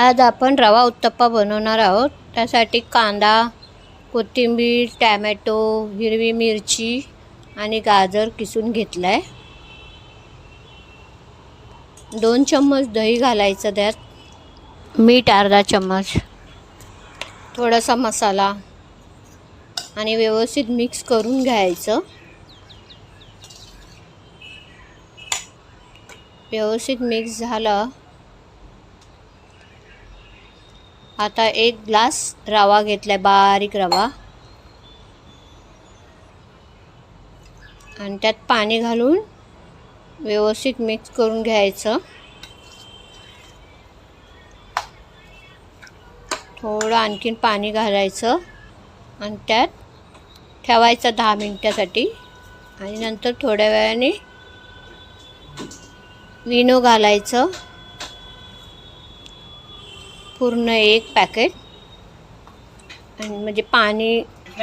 आज आपण रवा उत्तप्पा बनवणार आहोत. त्यासाठी कांदा कोथिंबीर टॅमॅटो हिरवी मिरची आणि गाजर किसून घेतलं आहे दोन चम्मच दही घालायचं त्यात. मीठ अर्धा चम्मच. थोडासा मसाला आणि व्यवस्थित मिक्स करून घ्यायचं. व्यवस्थित मिक्स झालं आता एक ग्लास रवा घेतलाय बारीक रवा. आणि त्यात पाणी घालून व्यवस्थित मिक्स करून घ्यायचं. थोडं आणखीन पाणी घालायचं आणि त्यात ठेवायचं दहा मिनटासाठी. आणि नंतर थोड्या वेळाने विनो घालायचं. पूर्ण एक पॅकेट. आणि म्हणजे पाणी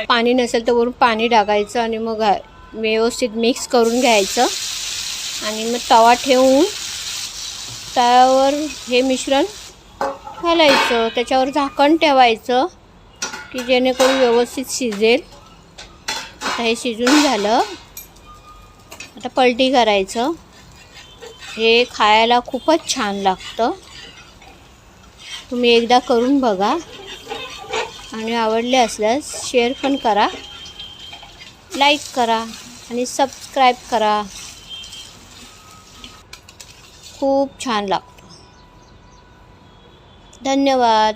पाणी नसेल तर वरून पाणी टाकायचं आणि मग व्यवस्थित मिक्स करून घ्यायचं. आणि मग तवा ठेवून तव्यावर हे मिश्रण घालायचं. त्याच्यावर झाकण ठेवायचं की जेणेकरून व्यवस्थित शिजेल. आता हे शिजून झालं. आता पलटी करायचं. हे खायला खूपच छान लागतं. तुम्ही एकदा करून बघा. आणि आवडले असल्यास शेअर पण करा. लाईक करा आणि सबस्क्राईब करा. खूप छान लागतो. धन्यवाद.